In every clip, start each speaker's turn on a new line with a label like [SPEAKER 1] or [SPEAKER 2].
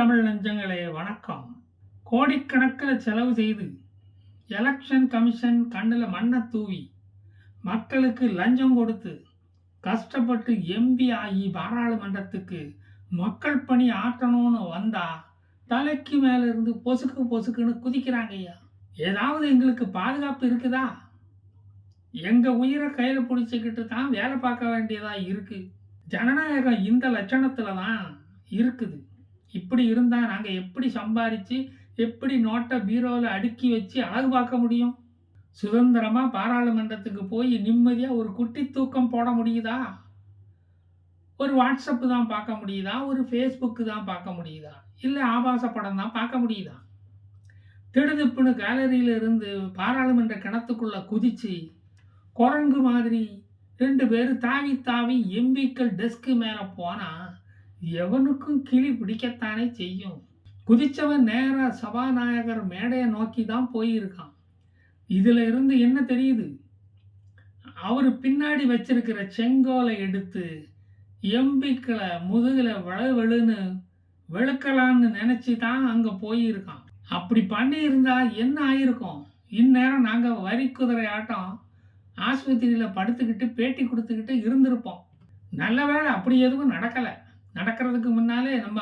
[SPEAKER 1] தமிழ் நெஞ்சங்களே வணக்கம். கோடிக்கணக்கில் செலவு செய்து எலெக்ஷன் கமிஷன் கண்ணில் மண்ணை தூவி மக்களுக்கு லஞ்சம் கொடுத்து கஷ்டப்பட்டு எம்பி ஆகி பாராளுமன்றத்துக்கு மக்கள் பணி ஆற்றணும்னு வந்தா தலைக்கு மேலே இருந்து பொசுக்கு பொசுக்குன்னு குதிக்கிறாங்க ஐயா. ஏதாவது எங்களுக்கு பாதுகாப்பு இருக்குதா? எங்கள் உயிரை கையில் பிடிச்சிக்கிட்டு தான் வேலை பார்க்க வேண்டியதாக இருக்குது ஜனநாயகம் இந்த லட்சணத்தில் தான் இருக்குது. இப்படி இருந்தால் நாங்கள் எப்படி சம்பாதிச்சு எப்படி நோட்டை பீரோவில் அடுக்கி வச்சு அழகு பார்க்க முடியும்? சுதந்திரமாக பாராளுமன்றத்துக்கு போய் நிம்மதியாக ஒரு குட்டி தூக்கம் போட முடியுதா? ஒரு வாட்ஸ்அப்பு தான் பார்க்க முடியுதா? ஒரு ஃபேஸ்புக்கு தான் பார்க்க முடியுதா? இல்லை ஆபாச படம் தான் பார்க்க முடியுதா? திடுதிப்புன்னு கேலரியில் இருந்து பாராளுமன்ற கிணத்துக்குள்ளே குதித்து குரங்கு மாதிரி ரெண்டு பேரும் தாவி தாவி எம்பிக்கள் டெஸ்க்கு மேலே போனால் எவனுக்கும் கிளி பிடிக்கத்தானே செய்யும்? குதிச்சவன் நேராக சபாநாயகர் மேடையை நோக்கி தான் போயிருக்கான். இதில் இருந்து என்ன தெரியுது? அவர் பின்னாடி வச்சிருக்கிற செங்கோலை எடுத்து எம்பிக்களை முதுகில் வெள வெளுன்னு வெளுக்கலான்னு நினச்சி தான் அங்கே போயிருக்கான். அப்படி பண்ணியிருந்தா என்ன ஆயிருக்கும்? இந்நேரம் நாங்கள் வரி குதிரை ஆட்டம் ஆஸ்பத்திரியில் படுத்துக்கிட்டு பேட்டி கொடுத்துக்கிட்டு இருந்திருப்போம். நல்ல வேலை அப்படி எதுவும் நடக்கலை. நடக்கிறதுக்கு முன்னாலே நம்ம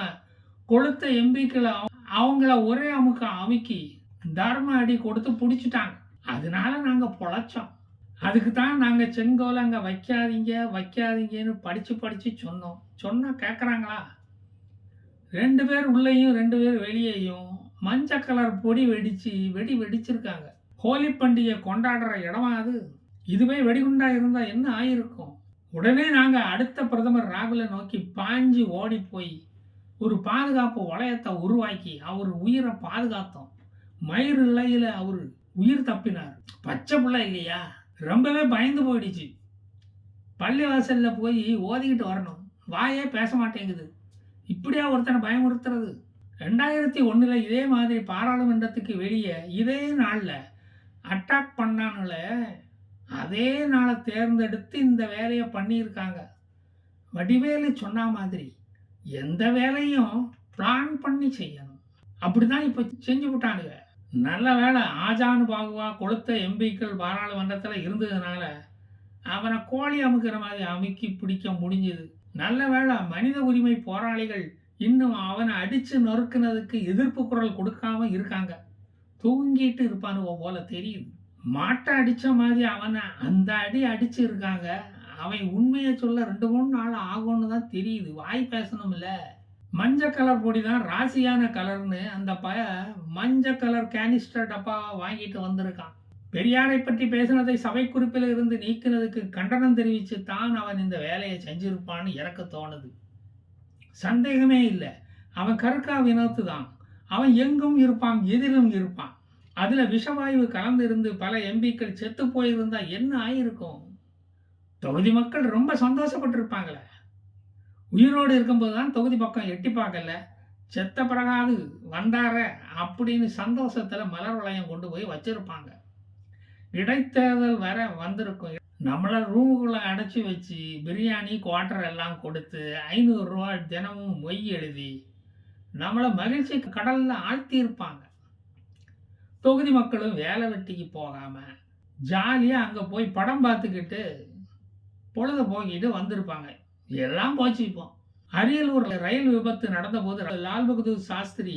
[SPEAKER 1] கொளுத்த எம்பிக்களை அவங்கள ஒரே அமுக்க அமுக்கி தர்ம அடி கொடுத்து பிடிச்சிட்டாங்க. அதனால நாங்கள் பொழைச்சோம். அதுக்கு தான் நாங்கள் செங்கோலை அங்கே வைக்காதீங்க வைக்காதீங்கன்னு படித்து படித்து சொன்னோம். சொன்னால் கேட்குறாங்களா ரெண்டு பேர் உள்ளேயும் ரெண்டு பேர் வெளியேயும் மஞ்சள் கலர் பொடி வெடித்து வெடி வெடிச்சிருக்காங்க. ஹோலி பண்டிகை கொண்டாடுற இடமா அது? இதுவே வெடிகுண்டா இருந்தால் என்ன ஆயிருக்கும்? உடனே நாங்கள் அடுத்த பிரதமர் ராகுலை நோக்கி பாஞ்சு ஓடி போய் ஒரு பாதுகாப்பு வளையத்தை உருவாக்கி அவர் உயிரை பாதுகாத்தோம். மயிர் இலையில் அவர் உயிர் தப்பினார். பச்சை பிள்ளை இல்லையா? ரொம்பவே பயந்து போயிடுச்சு. பள்ளிவாசலில் போய் ஓதிக்கிட்டு வரணும். வாயே பேச மாட்டேங்குது. இப்படியா ஒருத்தனை பயமுறுத்துறது? ரெண்டாயிரத்தி ஒன்றில் இதே மாதிரி பாராளுமன்றத்துக்கு வெளியே இதே நாளில் அட்டாக் பண்ணானுல அதே நாளை தேர்ந்தெடுத்து இந்த வேலையை பண்ணியிருக்காங்க. வடிவேலு சொன்ன மாதிரி எந்த வேலையும் பிளான் பண்ணி செய்யணும். அப்படிதான் இப்போ செஞ்சு விட்டானுங்க. நல்ல வேலை ஆஜானு பாகுவா கொளுத்த எம்பிக்கள் பாராளுமன்றத்தில் இருந்ததுனால அவனை கோழி அமுக்கிற மாதிரி அமுக்கி பிடிக்க முடிஞ்சது. நல்ல வேலை மனித உரிமை போராளிகள் இன்னும் அவனை அடித்து நொறுக்குனதுக்கு எதிர்ப்பு குரல் கொடுக்காம இருக்காங்க. தூங்கிட்டு இருப்பானுவோ போல தெரியுது. மாட்டை அடித்த மாதிரி அவனை அந்த அடி அடிச்சு இருக்காங்க அவன் உண்மையை சொல்ல ரெண்டு மூணு நாள் ஆகும்னு தான் தெரியுது. வாய் பேசணும்ல. மஞ்சள் கலர் பொடி தான் ராசியான கலர்னு அந்த பய மஞ்சள் கலர் கேனிஸ்டர் டப்பாவை வாங்கிட்டு வந்திருக்கான். பெரியாரை பற்றி பேசினதை சபை குறிப்பில் இருந்து நீக்கினதுக்கு கண்டனம் தெரிவித்து தான் அவன் இந்த வேலையை செஞ்சிருப்பான்னு இறக்க தோணுது. சந்தேகமே இல்லை. அவன் கருக்கா வினோத்து தான். அவன் எங்கும் இருப்பான் எதிலும் இருப்பான். அதில் விஷவாயு கலந்து இருந்து பல எம்பிக்கள் செத்து போயிருந்தா என்ன ஆயிருக்கும்? தொகுதி மக்கள் ரொம்ப சந்தோஷப்பட்டிருப்பாங்களே. உயிரோடு இருக்கும்போது தான் தொகுதி பக்கம் எட்டி பார்க்கல. செத்த பிறகாது வந்தார அப்படின்னு சந்தோஷத்தில் மலர் வளையம் கொண்டு போய் வச்சிருப்பாங்க. இடைத்தேர்தல் வர வந்திருக்கும். நம்மளை ரூமுக்குள்ளே அடைச்சி வச்சு பிரியாணி குவார்டர் எல்லாம் கொடுத்து ஐநூறுரூவா தினமும் மொய் எழுதி நம்மளை மகிழ்ச்சி கடலில் ஆழ்த்தியிருப்பாங்க. தொகுதி மக்களும் வேலை வெட்டிக்கு போகாமல் ஜாலியாக அங்கே போய் படம் பார்த்துக்கிட்டு பொழுத போக்கிட்டு வந்திருப்பாங்க. எல்லாம் போச்சு இப்போ ரயில் விபத்து நடந்தபோது லால் பகதூர் சாஸ்திரி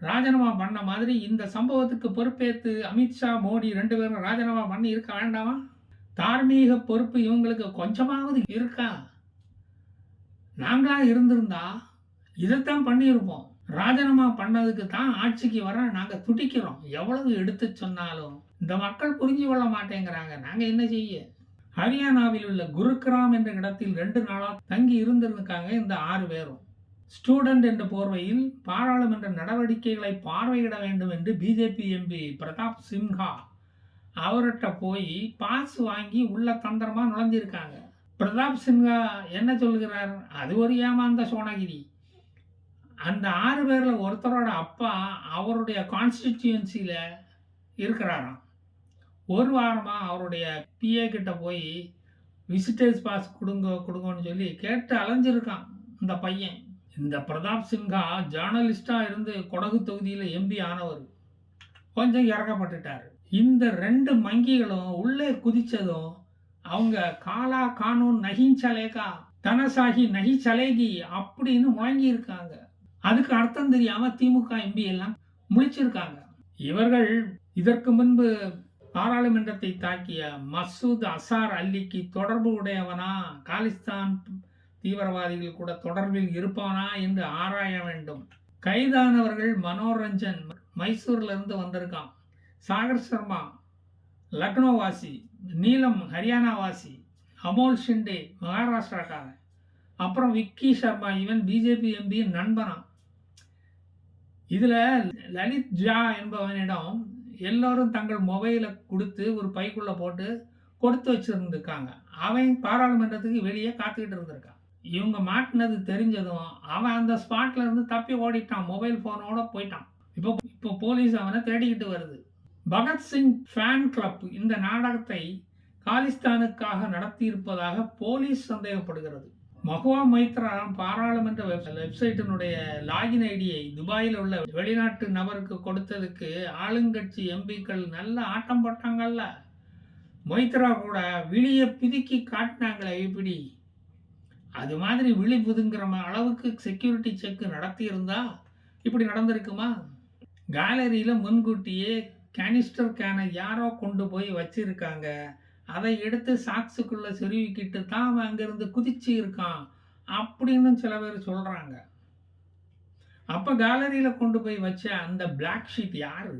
[SPEAKER 1] ராஜினாமா பண்ண மாதிரி இந்த சம்பவத்துக்கு பொறுப்பேற்று அமித்ஷா மோடி ரெண்டு பேரும் ராஜினாமா பண்ணி இருக்க வேண்டாமா? தார்மீக பொறுப்பு இவங்களுக்கு கொஞ்சமாவது இருக்கா? நாங்களாக இருந்திருந்தா இதைத்தான் பண்ணியிருப்போம். ராஜினாமா பண்ணதுக்கு தான் ஆட்சிக்கு வர நாங்கள் துடிக்கிறோம். எவ்வளவு எடுத்து சொன்னாலும் இந்த மக்கள் புரிஞ்சு கொள்ள மாட்டேங்கிறாங்க. நாங்கள் என்ன செய்ய? ஹரியானாவில் உள்ள குருகிராம் என்ற இடத்தில் ரெண்டு நாளாக தங்கி இருந்திருக்காங்க இந்த ஆறு பேரும். ஸ்டூடெண்ட் என்ற போர்வையில் பாராளுமன்ற நடவடிக்கைகளை பார்வையிட வேண்டும் என்று பிஜேபி எம்பி பிரதாப் சிம்ஹா அவர்கிட்ட போய் பாஸ் வாங்கி உள்ள தந்திரமாக நுழைஞ்சிருக்காங்க. பிரதாப் சின்ஹா என்ன சொல்கிறார்? அது ஒரு ஏமாந்த சோனகிரி. அந்த ஆறு பேரில் ஒருத்தரோட அப்பா அவருடைய கான்ஸ்டிடியூன்சியில் இருக்கிறாராம். ஒரு வாரமாக அவருடைய பிஏ கிட்ட போய் விசிட்டர்ஸ் பாஸ் கொடுங்க கொடுங்கன்னு சொல்லி கேட்டு அலைஞ்சிருக்கான் இந்த பையன். இந்த பிரதாப் சின்ஹா ஜேர்னலிஸ்டாக இருந்து கொடகு தொகுதியில் எம்பி ஆனவர். கொஞ்சம் இறக்கப்பட்டுட்டார். இந்த ரெண்டு மங்கிகளும் உள்ளே குதித்ததும் அவங்க காலா கானூன் நகி சலேகா தனசாகி நகி சலேகி அப்படின்னு முழங்கி இருக்காங்க அதுக்கு அர்த்தம் தெரியாம திமுக எம்பி எல்லாம் முழிச்சிருக்காங்க. இவர்கள் இதற்கு முன்பு பாராளுமன்றத்தை தாக்கிய மசூத் அசார் அல்லிக்கு தொடர்பு உடையவனா காலிஸ்தான் தீவிரவாதிகள் கூட தொடர்பில் இருப்பவனா என்று ஆராய வேண்டும். கைதானவர்கள் மனோரஞ்சன் மைசூர்ல இருந்து வந்திருக்கான். சாகர் சர்மா லக்னோ வாசி நீலம் ஹரியானா வாசி அமோல் ஷிண்டே மகாராஷ்டிராக்காரன். அப்புறம் விக்கி சர்மா இவன் பிஜேபி எம்பியின் நண்பனான் இதுல லலித் ஜா என்பவனிடம் எல்லோரும் தங்கள் மொபைலை கொடுத்து ஒரு பைக்குள்ள போட்டு கொடுத்து வச்சிருந்துருக்காங்க. அவன் பாராளுமன்றத்துக்கு வெளியே காத்துக்கிட்டு இருந்திருக்கான். இவங்க மாட்டினது தெரிஞ்சதும் அவன் அந்த ஸ்பாட்ல இருந்து தப்பி ஓடிட்டான். மொபைல் போனோட போயிட்டான். இப்போ இப்போ போலீஸ் அவனை தேடிக்கிட்டு வருது. பகத்சிங் ஃபேன் கிளப் இந்த நாடகத்தை காலிஸ்தானுக்காக நடத்தியிருப்பதாக போலீஸ் சந்தேகப்படுகிறது. மகுவா மைத்ரா பாராளுமன்ற வெப் வெப்சைட்டினுடைய லாகின் ஐடியை துபாயில் உள்ள வெளிநாட்டு நபருக்கு கொடுத்ததுக்கு ஆளுங்கட்சி எம்பிக்கள் நல்ல ஆட்டம் போட்டாங்கல்ல? மொய்த்ரா கூட விழிய பிதுக்கி காட்டினாங்களே இப்படி. அது மாதிரி விழி புதுங்கிற அளவுக்கு செக்யூரிட்டி செக் நடத்தியிருந்தா இப்படி நடந்திருக்குமா? கேலரியில் முன்கூட்டியே கேனிஸ்டர் கேனை யாரோ கொண்டு போய் வச்சிருக்காங்க. அதை எடுத்து சாக்ஸுக்குள்ளே சொருவிக்கிட்டு தான் அவன் அங்கேருந்து குதிச்சு இருக்கான் அப்படின்னு சில பேர் சொல்கிறாங்க அப்போ கேலரியில் கொண்டு போய் வச்ச அந்த பிளாக் ஷீட் யார்?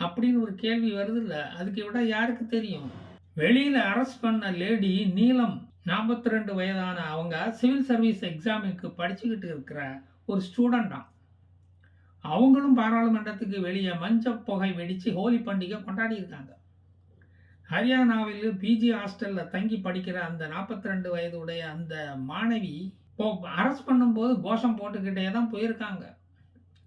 [SPEAKER 1] அப்படின்னு ஒரு கேள்வி வருது இல்லை அதுக்கு விட யாருக்கு தெரியும்? வெளியில் அரெஸ்ட் பண்ண லேடி நீலம் நாற்பத்தி ரெண்டு வயதான அவங்க சிவில் சர்வீஸ் எக்ஸாமுக்கு படிச்சுக்கிட்டு இருக்கிற ஒரு ஸ்டூடெண்டாம் அவங்களும் பாராளுமன்றத்துக்கு வெளியே மஞ்ச புகை வெடித்து ஹோலி பண்டிகை கொண்டாடி இருக்காங்க. ஹரியானாவில் பிஜி ஹாஸ்டலில் தங்கி படிக்கிற அந்த நாற்பத்தி ரெண்டு வயதுடைய அந்த மாணவி இப்போ அரெஸ்ட் பண்ணும்போது கோஷம் போட்டுக்கிட்டே தான் போயிருக்காங்க.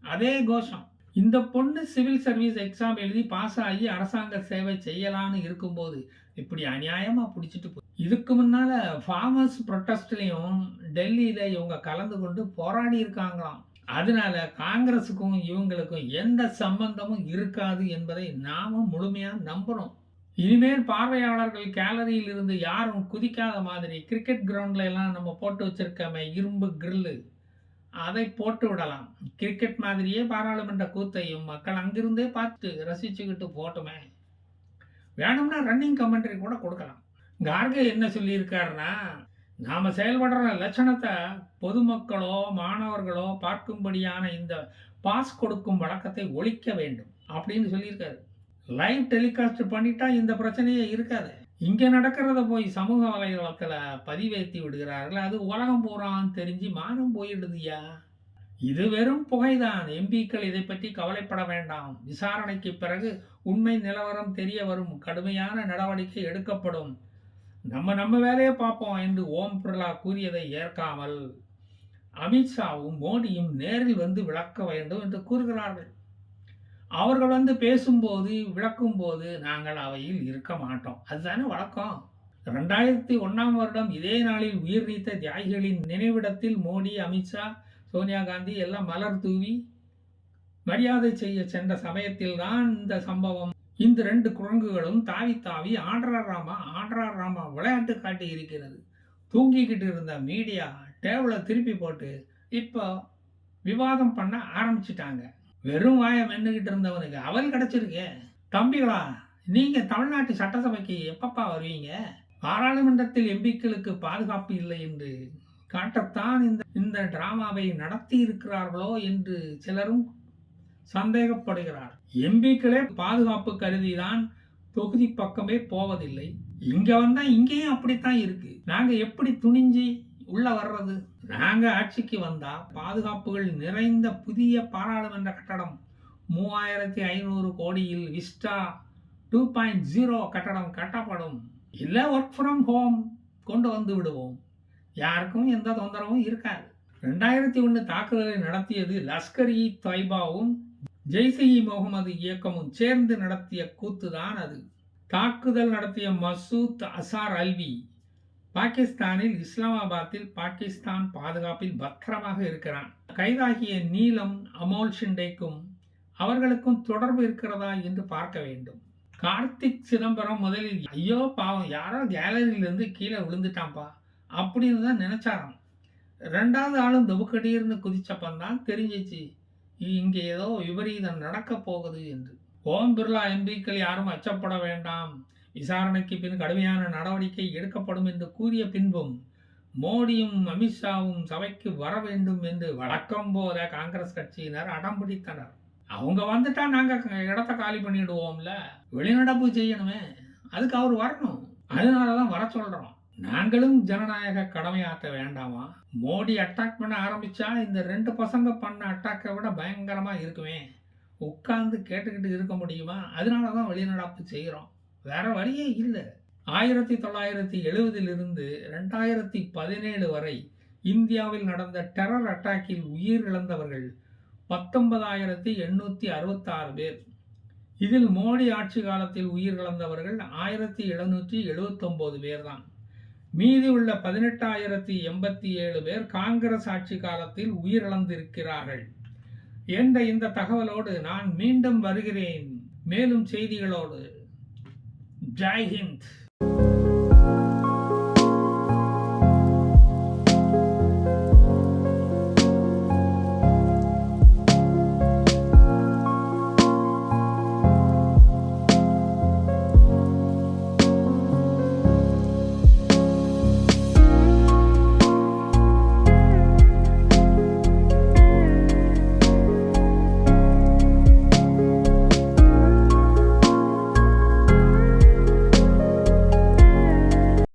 [SPEAKER 1] அதே கோஷம். இந்த பொண்ணு சிவில் சர்வீஸ் எக்ஸாம் எழுதி பாஸ் ஆகி அரசாங்க சேவை செய்யலான்னு இருக்கும்போது இப்படி அநியாயமாக பிடிச்சிட்டு போ இதுக்கு முன்னால் ஃபார்மர்ஸ் ப்ரொட்டஸ்ட்லேயும் டெல்லியில் இவங்க கலந்து கொண்டு போராடி இருக்காங்களாம். அதனால காங்கிரஸுக்கும் இவங்களுக்கும் எந்த சம்பந்தமும் இருக்காது என்பதை நாமும் முழுமையாக நம்பணும் இனிமேல் பார்வையாளர்கள் கேலரியில் இருந்து யாரும் குதிக்காத மாதிரி கிரிக்கெட் கிரவுண்டில் எல்லாம் நம்ம போட்டு வச்சிருக்கமே இரும்பு கிரில்லு அதை போட்டு விடலாம். கிரிக்கெட் மாதிரியே பாராளுமன்ற கூத்தையும் மக்கள் அங்கிருந்தே பார்த்து ரசிச்சுக்கிட்டு போட்டுமே. வேணும்னா ரன்னிங் கமெண்ட்ரி கூட கொடுக்கலாம். கார்கே என்ன சொல்லியிருக்காருன்னா நாம் செயல்படுற லட்சணத்தை பொதுமக்களோ மாணவர்களோ பார்க்கும்படியான இந்த பாஸ் கொடுக்கும் வழக்கத்தை ஒழிக்க வேண்டும் அப்படின்னு சொல்லியிருக்காரு. லைவ் டெலிகாஸ்ட் பண்ணிட்டா இந்த பிரச்சனையே இருக்காது. இங்க நடக்கிறத போய் சமூக வலைதளத்துல பதிவேற்றி விடுகிறார்கள். அது உலகம் பூரான்னு தெரிஞ்சு மானம் போயிடுதுயா இது வெறும் புகைதான். எம்பிக்கள் இதை பற்றி கவலைப்பட வேண்டாம். விசாரணைக்கு பிறகு உண்மை நிலவரம் தெரிய வரும். கடுமையான நடவடிக்கை எடுக்கப்படும். நம்ம நம்ம வேலையை பார்ப்போம் என்று ஓம் பிர்லா கூறியதை ஏற்காமல் அமித்ஷாவும் மோடியும் நேரில் வந்து விளக்க வேண்டும் என்று கூறுகிறார்கள். அவர்கள் வந்து பேசும்போது விளக்கும்போது நாங்கள் அவையில் இருக்க மாட்டோம். அதுதானே வழக்கம். ரெண்டாயிரத்தி ஒன்றாம் வருடம் இதே நாளில் உயிர் நீத்த தியாகிகளின் நினைவிடத்தில் மோடி அமித்ஷா சோனியா காந்தி எல்லாம் மலர் தூவி மரியாதை செய்ய சென்ற சமயத்தில் தான் இந்த சம்பவம் இந்த ரெண்டு குரங்குகளும் தாவி தாவி ஆண்ட்ரா ராமா ஆண்ட்ரா ராமா விளையாட்டு காட்டி இருக்கிறது. தூங்கிக்கிட்டு இருந்த மீடியா டேபிளை திருப்பி போட்டு இப்போ விவாதம் பண்ண ஆரம்பிச்சிட்டாங்க. வெறும் வாயை மென்னுகிட்டு இருந்தவனுக்கு அவல் கிடைச்சிருக்கே. தம்பிகளா நீங்க தமிழ்நாட்டு சட்டசபைக்கு எப்பப்பா வருவீங்க? பாராளுமன்றத்தில் எம்பிக்களுக்கு பாதுகாப்பு இல்லை என்று காட்டத்தான் இந்த இந்த டிராமாவை நடத்தி இருக்கிறார்களோ என்று சிலரும் சந்தேகப்படுகிறார். எம்பிக்களே பாதுகாப்பு கருதிதான் தொகுதி பக்கமே போவதில்லை. இங்க வந்தா இங்கேயும் அப்படித்தான் இருக்கு. நாங்க எப்படி துணிஞ்சு உள்ள வர்றது. நாங்க ஆட்சிக்கு வந்தா பாதுகாப்புகள் நிறைந்த புதிய பாராளுமன்ற கட்டடம் மூவாயிரத்தி ஐநூறு கோடியில் விஸ்டா டூ பாயிண்ட் ஜீரோ கட்டடம் கட்டப்படும். இல்லை ஒர்க் ஃப்ரம் ஹோம் கொண்டு வந்து விடுவோம். யாருக்கும் எந்த தொந்தரவும் இருக்காது. ரெண்டாயிரத்தி ஒன்று தாக்குதலை நடத்தியது லஷ்கர் இ தொய்பாவும் ஜெய்ஷ் இ முகமது இயக்கமும் சேர்ந்து நடத்திய கூத்து தான் அது. தாக்குதல் நடத்திய மசூத் அசார் அல்வி பாகிஸ்தானில் இஸ்லாமாபாத்தில் பாகிஸ்தான் பாதுகாப்பில் பத்திரமாக இருக்கிறான். கைதாகிய நீலம் அமோல் ஷிண்டேக்கும் அவர்களுக்கும் தொடர்பு இருக்கிறதா என்று பார்க்க வேண்டும். கார்த்திக் சிதம்பரம் முதலில் ஐயோ பாவம் யாரோ கேலரியிலிருந்து கீழே விழுந்துட்டான்ப்பா அப்படின்னு தான் நினைச்சாராம். ரெண்டாவது ஆளும் துபுக்கடீர்னு குதிச்சப்பந்தான் தெரிஞ்சிச்சு இங்கே ஏதோ விபரீதம் நடக்க போகுது என்று. ஓம் பிர்லா எம்பிக்கள் யாரும் அச்சப்பட வேண்டாம். விசாரணைக்கு பின் கடுமையான நடவடிக்கை எடுக்கப்படும் என்று கூறிய பின்பும் மோடியும் அமித்ஷாவும் சபைக்கு வர வேண்டும் என்று வழக்கம் போல காங்கிரஸ் கட்சியினர் அடம் பிடித்தனர். அவங்க வந்துட்டா நாங்கள் இடத்த காலி பண்ணிடுவோம்ல. வெளிநடப்பு செய்யணுமே. அதுக்கு அவர் வரணும். அதனால தான் வர சொல்கிறோம் நாங்களும் ஜனநாயக கடமையாற்ற வேண்டாமா? மோடி அட்டாக் பண்ண ஆரம்பிச்சா இந்த ரெண்டு பசங்க பண்ண அட்டாக்கை விட பயங்கரமாக இருக்குமே. உட்கார்ந்து கேட்டுக்கிட்டு இருக்க முடியுமா? அதனால தான் வெளிநடப்பு செய்கிறோம் வேற வழியே இல்லை. ஆயிரத்தி தொள்ளாயிரத்தி எழுபதிலிருந்து ரெண்டாயிரத்தி பதினேழு வரை இந்தியாவில் நடந்த டெரர் அட்டாக்கில் உயிர் இழந்தவர்கள் பத்தொன்பதாயிரத்தி எண்ணூற்றி அறுபத்தாறு பேர். இதில் மோடி ஆட்சி காலத்தில் உயிர் இழந்தவர்கள் ஆயிரத்தி எழுநூற்றி எழுபத்தொம்போது பேர் தான் மீதி உள்ள பதினெட்டாயிரத்தி எண்பத்தி ஏழு பேர் காங்கிரஸ் ஆட்சி காலத்தில் உயிரிழந்திருக்கிறார்கள். என்ற இந்த தகவலோடு நான் மீண்டும் வருகிறேன். மேலும் செய்திகளோடு Giant.